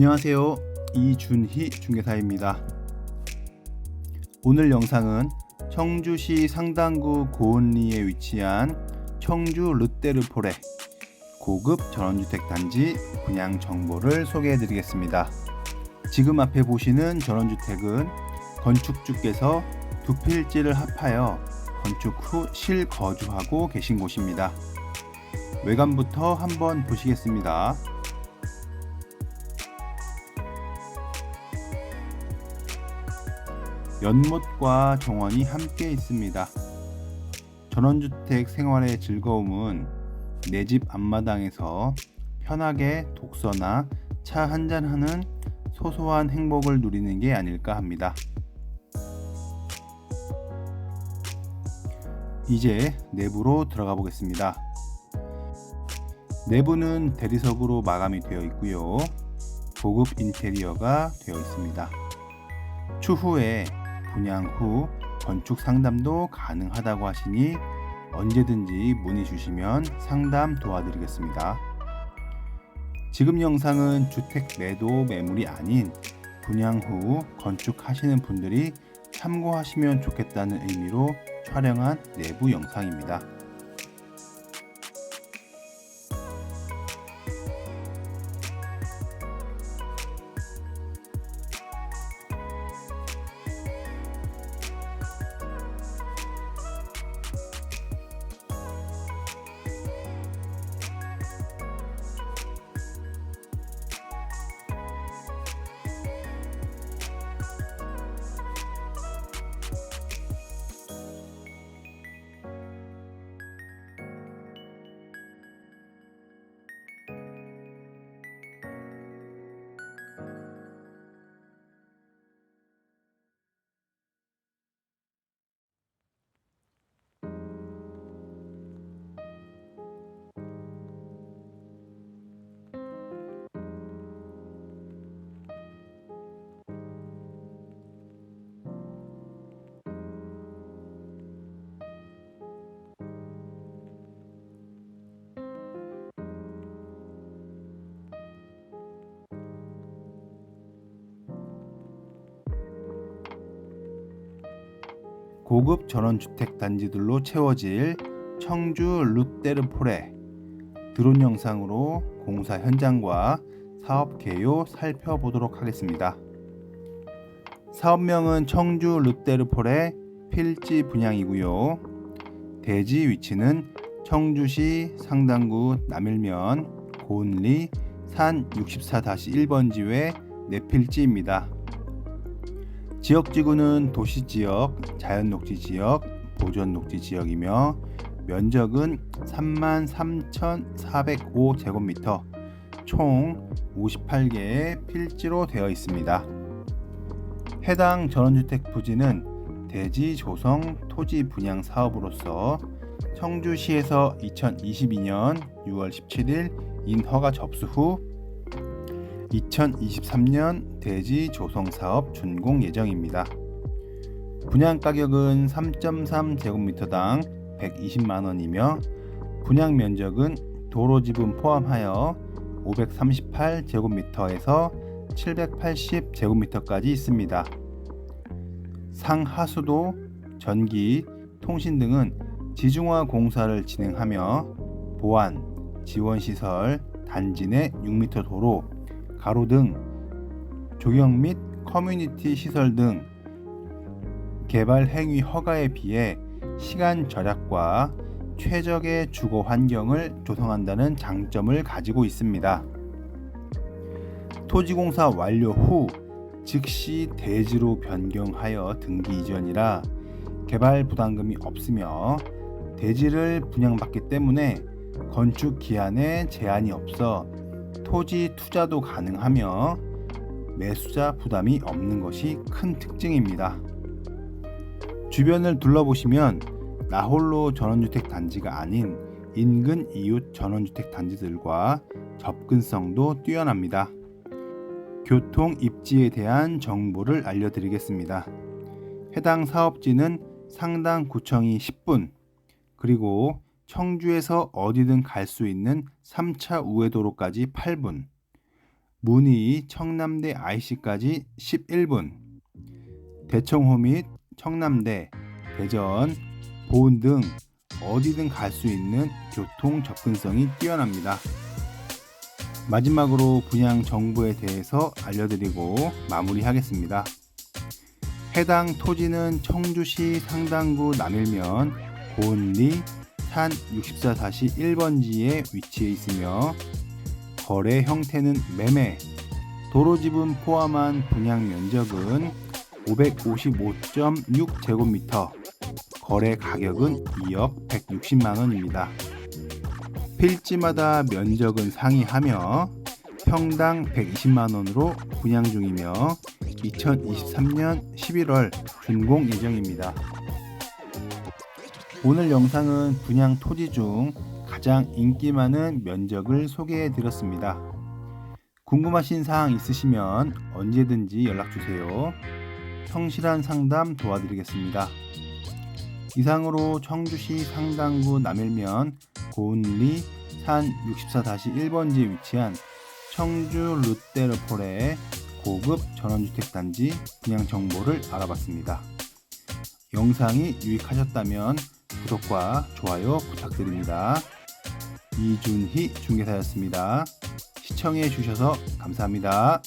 안녕하세요. 이준희 중개사입니다. 오늘 영상은 청주시 상당구 고은리에 위치한 청주 르테르포레 고급 전원주택 단지 분양 정보를 소개해 드리겠습니다. 지금 앞에 보시는 전원주택은 건축주께서 두 필지를 합하여 건축 후 실거주하고 계신 곳입니다. 외관부터 한번 보시겠습니다. 연못과 정원이 함께 있습니다. 전원주택 생활의 즐거움은 내 집 앞마당에서 편하게 독서나 차 한잔하는 소소한 행복을 누리는 게 아닐까 합니다. 이제 내부로 들어가 보겠습니다. 내부는 대리석으로 마감이 되어 있고요. 고급 인테리어가 되어 있습니다. 추후에 분양 후 건축 상담도 가능하다고 하시니 언제든지 문의 주시면 상담 도와드리겠습니다. 지금 영상은 주택 매도 매물이 아닌 분양 후 건축하시는 분들이 참고하시면 좋겠다는 의미로 촬영한 내부 영상입니다. 고급 전원주택 단지들로 채워질 청주 루테르포레 드론 영상으로 공사 현장과 사업 개요 살펴보도록 하겠습니다. 사업명은 청주 루테르포레 필지 분양이고요. 대지 위치는 청주시 상당구 남일면 고은리 산 64-1번 지회 내필지입니다. 지역지구는 도시지역, 자연녹지지역, 보존녹지지역이며 면적은 33,405제곱미터 총 58개의 필지로 되어 있습니다. 해당 전원주택 부지는 대지 조성 토지 분양 사업으로서 청주시에서 2022년 6월 17일 인허가 접수 후 2023년 대지 조성 사업 준공 예정입니다. 분양 가격은 3.3제곱미터당 120만 원이며 분양 면적은 도로 지분 포함하여 538제곱미터에서 780제곱미터까지 있습니다. 상하수도, 전기, 통신 등은 지중화 공사를 진행하며 보안, 지원시설, 단지 내 6m 도로, 가로등, 조경 및 커뮤니티 시설 등 개발 행위 허가에 비해 시간 절약과 최적의 주거 환경을 조성한다는 장점을 가지고 있습니다. 토지공사 완료 후 즉시 대지로 변경하여 등기 이전이라 개발 부담금이 없으며 대지를 분양받기 때문에 건축 기한에 제한이 없어 토지 투자도 가능하며 매수자 부담이 없는 것이 큰 특징입니다. 주변을 둘러보시면 나홀로 전원주택 단지가 아닌 인근 이웃 전원주택 단지들과 접근성도 뛰어납니다. 교통 입지에 대한 정보를 알려드리겠습니다. 해당 사업지는 상당 구청이 10분, 그리고 청주에서 어디든 갈 수 있는 3차 우회도로까지 8분, 문의 청남대 IC까지 11분. 대청호 및 청남대, 대전, 보은 등 어디든 갈 수 있는 교통 접근성이 뛰어납니다. 마지막으로 분양 정보에 대해서 알려드리고 마무리하겠습니다. 해당 토지는 청주시 상당구 남일면 고은리 산 64-1번지에 위치해 있으며 거래 형태는 매매, 도로 지분 포함한 분양 면적은 555.6제곱미터, 거래 가격은 2억 160만 원입니다. 필지마다 면적은 상이하며 평당 120만 원으로 분양 중이며 2023년 11월 준공 예정입니다. 오늘 영상은 분양 토지 중 가장 인기 많은 면적을 소개해 드렸습니다. 궁금하신 사항 있으시면 언제든지 연락 주세요. 성실한 상담 도와드리겠습니다. 이상으로 청주시 상당구 남일면 고은리 산 64-1번지에 위치한 청주 롯데르폴의 고급 전원주택단지 분양 정보를 알아봤습니다. 영상이 유익하셨다면 구독과 좋아요 부탁드립니다. 이준희 중개사였습니다. 시청해 주셔서 감사합니다.